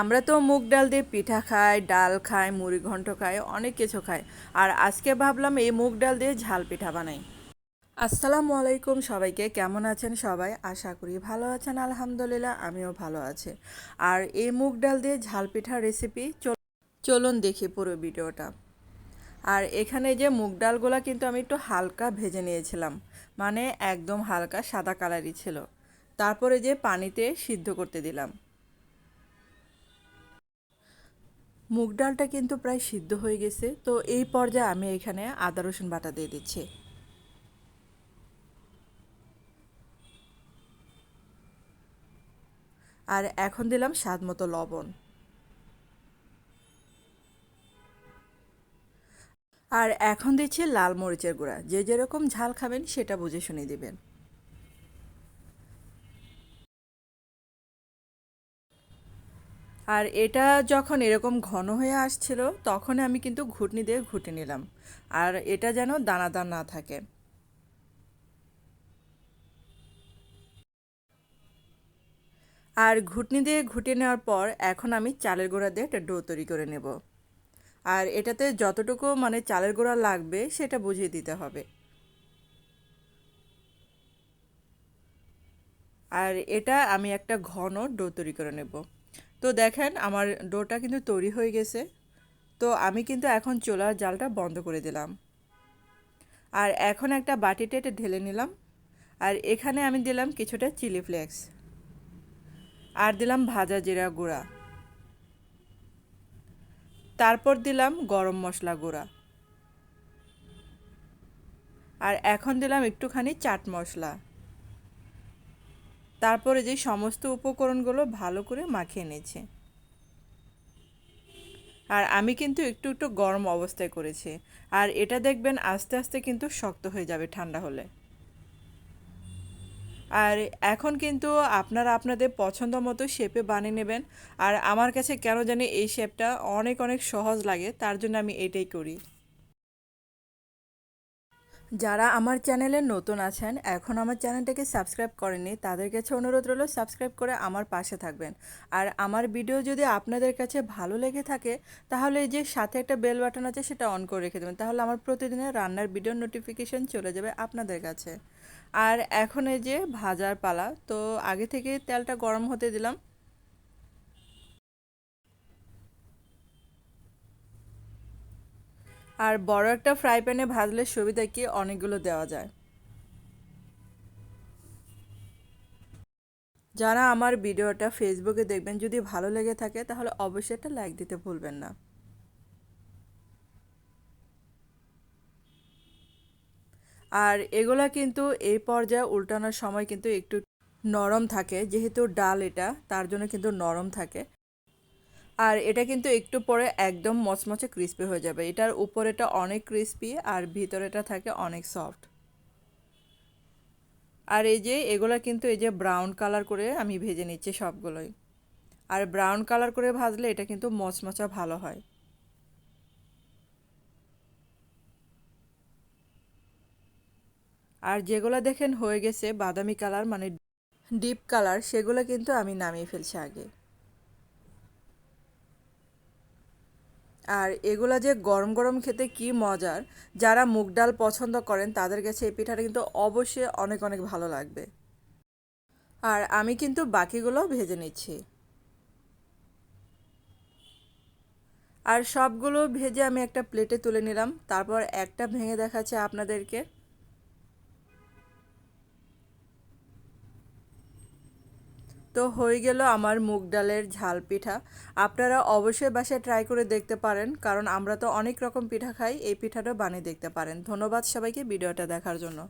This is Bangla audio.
আমরা তো মুগ ডাল দিয়ে পিঠা খাই, ডাল খাই, মুড়ি ঘন্ট খাই, অনেক কিছু খাই। আর আজকে ভাবলাম এই মুগ ডাল দিয়ে ঝাল পিঠা বানাই। আসসালামু আলাইকুম সবাইকে, কেমন আছেন সবাই? আশা করি ভালো আছেন, আলহামদুলিল্লাহ, আমিও ভালো আছি। আর এই মুগ ডাল দিয়ে ঝাল পিঠার রেসিপি চলুন দেখি পুরো ভিডিওটা। আর এখানে যে মুগ ডালগুলো কিন্তু আমি একটু হালকা ভেজে নিয়েছিলাম। মানে একদম হালকা সাদা কালারই ছিল। তারপরে যে পানিতে সিদ্ধ করতে দিলাম। মুগ ডালটা কিন্তু প্রায় সিদ্ধ হয়ে গেছে। তো এই পর্যায়ে আমি এখানে আদা, রসুন বাটা দিয়ে দিচ্ছি। আর এখন দিলাম স্বাদ মতো লবণ। আর এখন দিচ্ছি লাল মরিচের গুঁড়া। যে যেরকম ঝাল খাবেন সেটা বুঝে শুনে দিবেন। আর এটা যখন এরকম ঘন হয়ে আসছিল তখন আমি কিন্তু ঘুটনি দিয়ে ঘুটে নিলাম। আর এটা যেন দানাদার না থাকে। আর ঘুটনি দিয়ে ঘুটে নেওয়ার পর এখন আমি চালের গুঁড়া দিয়ে একটা ডো তৈরি করে নেব। আর এটাতে যতটুকু মানে চালের গুঁড়া লাগবে, সেটা বুঝিয়ে দিতে হবে। আর এটা আমি একটা ঘন ডো তৈরি করে নেব। তো দেখেন আমার ডোটা কিন্তু তৈরি হয়ে গেছে। তো আমি কিন্তু এখন চোলার জালটা বন্ধ করে দিলাম। আর এখন একটা বাটিতে এটা ঢেলে নিলাম। আর এখানে আমি দিলাম কিছুটা চিলি ফ্লেক্স। আর দিলাম ভাজা জিরা গুঁড়া। তারপর দিলাম গরম মশলা গুঁড়া। আর এখন দিলাম একটুখানি চাট মশলা। তারপরে যে সমস্ত উপকরণগুলো ভালো করে মাখিয়ে নিয়েছি। আর আমি কিন্তু একটু একটু গরম অবস্থায় করেছি। আর এটা দেখবেন আস্তে আস্তে কিন্তু শক্ত হয়ে যাবে ঠান্ডা হলে। আর এখন কিন্তু আপনারা আপনাদের পছন্দ মতো শেপে বানিয়ে নেবেন। আর আমার কাছে কেন জানি এই শেপটা অনেক অনেক সহজ লাগে, তার জন্য আমি এটাই করি। যারা আমার চ্যানেলে নতুন আছেন, এখন আমার চ্যানেলটাকে সাবস্ক্রাইব করেনি তাদের কাছে অনুরোধ রইল সাবস্ক্রাইব করে আমার পাশে থাকবেন। আর আমার ভিডিও যদি আপনাদের কাছে ভালো লেগে থাকে, তাহলে এই যে সাথে একটা বেল বাটন আছে, সেটা অন করে রেখে দেবেন, তাহলে আমার প্রতিদিনের রান্নার ভিডিও নোটিফিকেশন চলে যাবে আপনাদের কাছে। আর এখন এই যে ভাজার পালা, তো আগে থেকে তেলটা গরম হতে দিলাম। আর বড় একটা ফ্রাই প্যানে ভাজলে সুবিধা কি? অনেকগুলো দেওয়া যায়। যারা আমার ভিডিওটা ফেসবুকে দেখবেন, যদি ভালো লেগে থাকে, তাহলে অবশ্যই একটা লাইক দিতে ভুলবেন না। আর এগুলা কিন্তু এই পর্যায়ে উল্টানোর সময় কিন্তু একটু নরম থাকে, যেহেতু ডাল এটা, তার জন্য কিন্তু নরম থাকে। আর এটা কিন্তু একটু পরে একদম মচমচে ক্রিস্পি হয়ে যাবে। এটার উপরেটা অনেক ক্রিস্পি আর ভিতরেটা থাকে অনেক সফট আর এই যে এগুলো কিন্তু এই যে ব্রাউন কালার করে আমি ভেজে নিচ্ছি সবগুলোই। আর ব্রাউন কালার করে ভাজলে এটা কিন্তু মচমচা ভালো হয়। আর যেগুলো দেখেন হয়ে গেছে বাদামি কালার মানে ডিপ কালার সেগুলো কিন্তু আমি নামিয়ে ফেলছি আগে। আর এগুলো যে গরম গরম খেতে কি মজার, যারা মুগ ডাল পছন্দ করেন তাদের কাছে এই পিঠাটা কিন্তু অবশ্যই অনেক অনেক ভালো লাগবে। আর আমি কিন্তু বাকিগুলো ভেজে নিচ্ছি। আর সবগুলো ভেজে আমি একটা প্লেটে তুলে নিলাম, তারপর একটা ভেঙে দেখাচ্ছে আপনাদেরকে। তো হয়ে গেল আমার মুগ ডালের ঝাল পিঠা। আপনারা অবশ্যই বাসায় ট্রাই করে দেখতে পারেন, কারণ আমরা তো অনেক রকম পিঠা খাই, এই পিঠাটা বানিয়ে দেখতে পারেন। ধন্যবাদ সবাইকে ভিডিওটা দেখার জন্য।